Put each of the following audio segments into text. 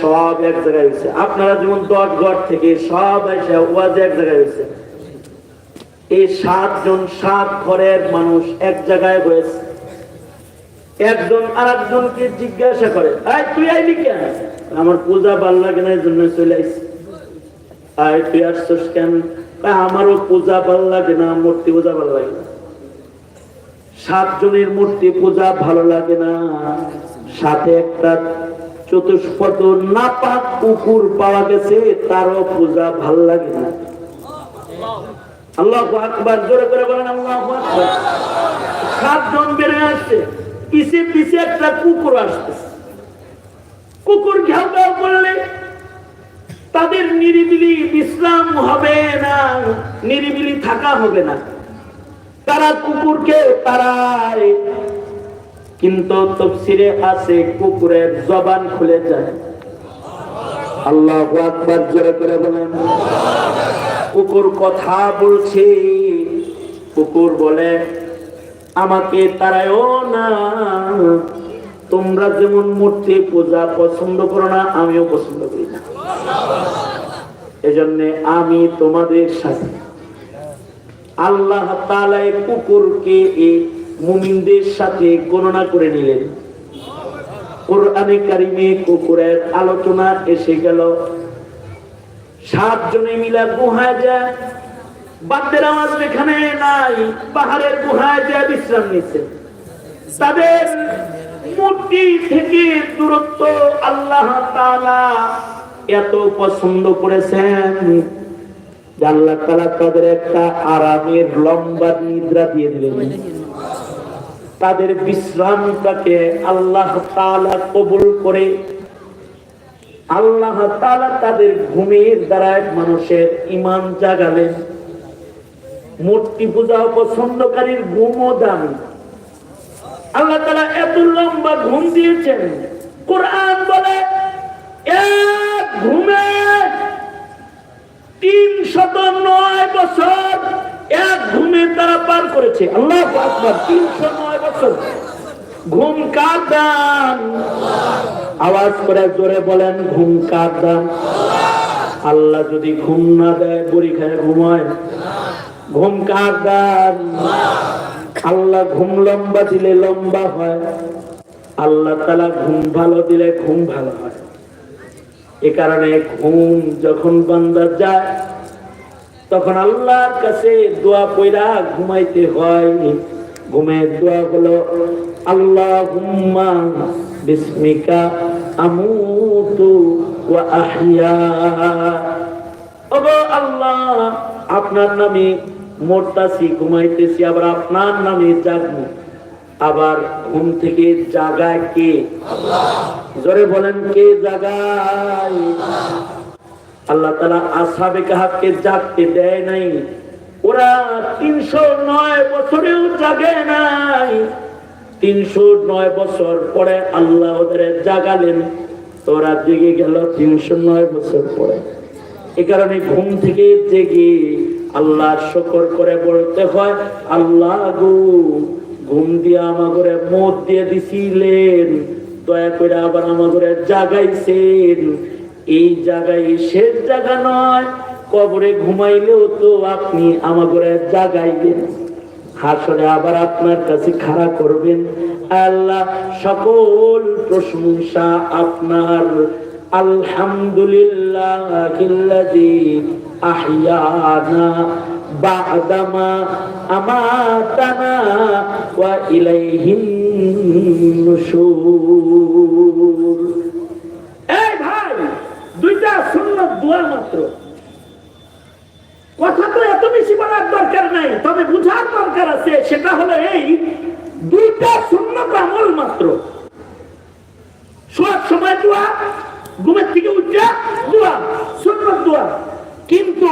সব এক জায়গায় হয়েছে। আপনারা যেমন দশ ঘর থেকে সব এসে এক জায়গায় হয়েছে। এই সাতজন সাত ঘরের মানুষ এক জায়গায় হয়েছে। একজন আর একজনকে জিজ্ঞাসা করে আই তুই আইলি কেন? আমার পূজা ভালো লাগে না এই জন্য চলে আইসি আয় তুই আসছিস কেন? আমারও পূজা ভালো লাগে না, মূর্তি পূজা ভালো লাগে না। সাতজনের মূর্তি পূজা ভালো লাগে না। সাথে একটা চতুষ্পদ নাপাক কুকুর পাওয়া গেছে, তারও পূজা ভালো লাগে না। আল্লাহ আকবার, জোরে করে বলেন, আল্লাহ সাতজন বেড়ে আসছে, পিছে পিছে একটা কুকুর আসতেছে। কুকুর ঘেউ ঘেউ করলে তাদের নিরিবিলি বিশ্রাম হবে না, নিরিবিলি থাকা হবে না। তারা কুকুরকে তারায় কিন্তু তফসিরে আছে কুকুরের জবান খুলে যায়। আল্লাহ আকবার, জোরে করে বলেন। কুকুর কথা বলছে। কুকুর বলে, আমাকে তারায়ও না। তোমরা যেমন মূর্তি পূজা পছন্দ করো না, আমিও পছন্দ করি না। এজন্য আমি তোমাদের সাথে। আল্লাহ এই কুকুরকে এই মুমিনদের সাথে গণনা করে নিলেন। কোরআনে কারিমে কুকুরের আলোচনা এসে গেল। সাত জনে মিলা গুহায় যায় বাদ্যের আওয়াজ এখানে নাই, পাহাড়ের গুহায় যায় বিশ্রাম নিচ্ছে। তাদের মূর্তি থেকে দূরত্ব আল্লাহ তাআলা এত পছন্দ করেছেন আল্লাহ তাআলা তাদের একটা আরামের লম্বা নিদ্রা দিয়ে দিলেন। তাদের বিশ্রামটাকে আল্লাহ তাআলা কবুল করে। আল্লাহ তাআলা তাদের ঘুমের দ্বারা মানুষের ইমান জাগালেন। মূর্তি পূজা পছন্দকারীর ঘুমও দামি আল্লাহ তাআলা এত লম্বা ঘুম দিয়েছেন। কোরআন বলে, এক ঘুমে তিন শত নয় বছর এক ঘুমে তারা পার করেছে। আল্লাহ নয় বছর ঘুম কার আওয়াজ করে জোরে বলেন, ঘুম কার দান? আল্লাহ যদি ঘুম না দেয়, বড়ি খায়, ঘুমায়। ঘুম কার দান? আল্লাহ ঘুম লম্বা দিলে লম্বা হয়। আল্লাহ তালা ঘুম ভালো দিলে ঘুম ভালো হয়। এ কারণে ঘুম যখন বান্দা যায়, তখন আল্লাহর কাছে দোয়া পয়রা ঘুমাইতে হয়। ঘুমের দোয়া হলো আল্লাহ হুম্মা বিস্মিকা আমুতু ওয়া আহইয়া ওগো আল্লাহ, আপনার নামে মরতাছি, ঘুমাইতেছি, আবার আপনার নামে জাগবো। আবার ঘুম থেকে জাগায় কে? জোরে বলেন, কে জাগায়? আল্লাহ তালা আসাবে কাহাকে জাগতে দেয় নাই। ওরা তিনশো নয় বছরেও জাগে নাই। তিনশো নয় বছর পরে আল্লাহ ওদের জাগালেন। তোরা জেগে গেল তিনশো নয় বছর পরে। এ কারণে ঘুম থেকে জেগে আল্লাহ শকর করে বলতে হয়, আল্লাহ গো, ঘুম দিয়ে আমাগরে মত দিয়ে দিছিলেন। দয়া করে আবার আমাগরে জাগাইছেন। এই জায়গায় শেষ জায়গা নয়। কবরে ঘুমাইলেও তো আপনি আমাগরে জাগাইবেন। হাসরে আবার আপনার কাছে খাড়া করবেন। আল্লাহ সকল প্রশংসা আপনার। আলহামদুলিল্লাহ ওয়া ভাই, দুইটা শূন্য দোয়া মাত্র। কথা তো এত বেশি বলার দরকার নাই, তবে বুঝার দরকার আছে, সেটা হলো এই, দুইটা সুন্নত আমল মাত্র। শোয়ার সময় দোয়া, ঘুমের থেকে উঠে দোয়া সুন্নত দোয়া। কিন্তু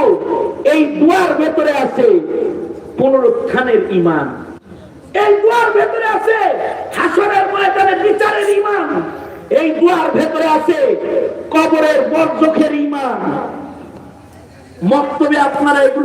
এই দোয়ার ভেতরে আছে পুনরুত্থানের ইমান এই দোয়ার ভেতরে আছে হাসরের ময়দানে বিচারের ইমান এই দোয়ার ভেতরে আছে কবরের বর্জখের ইমান মক্তবে আপনারা এগুলো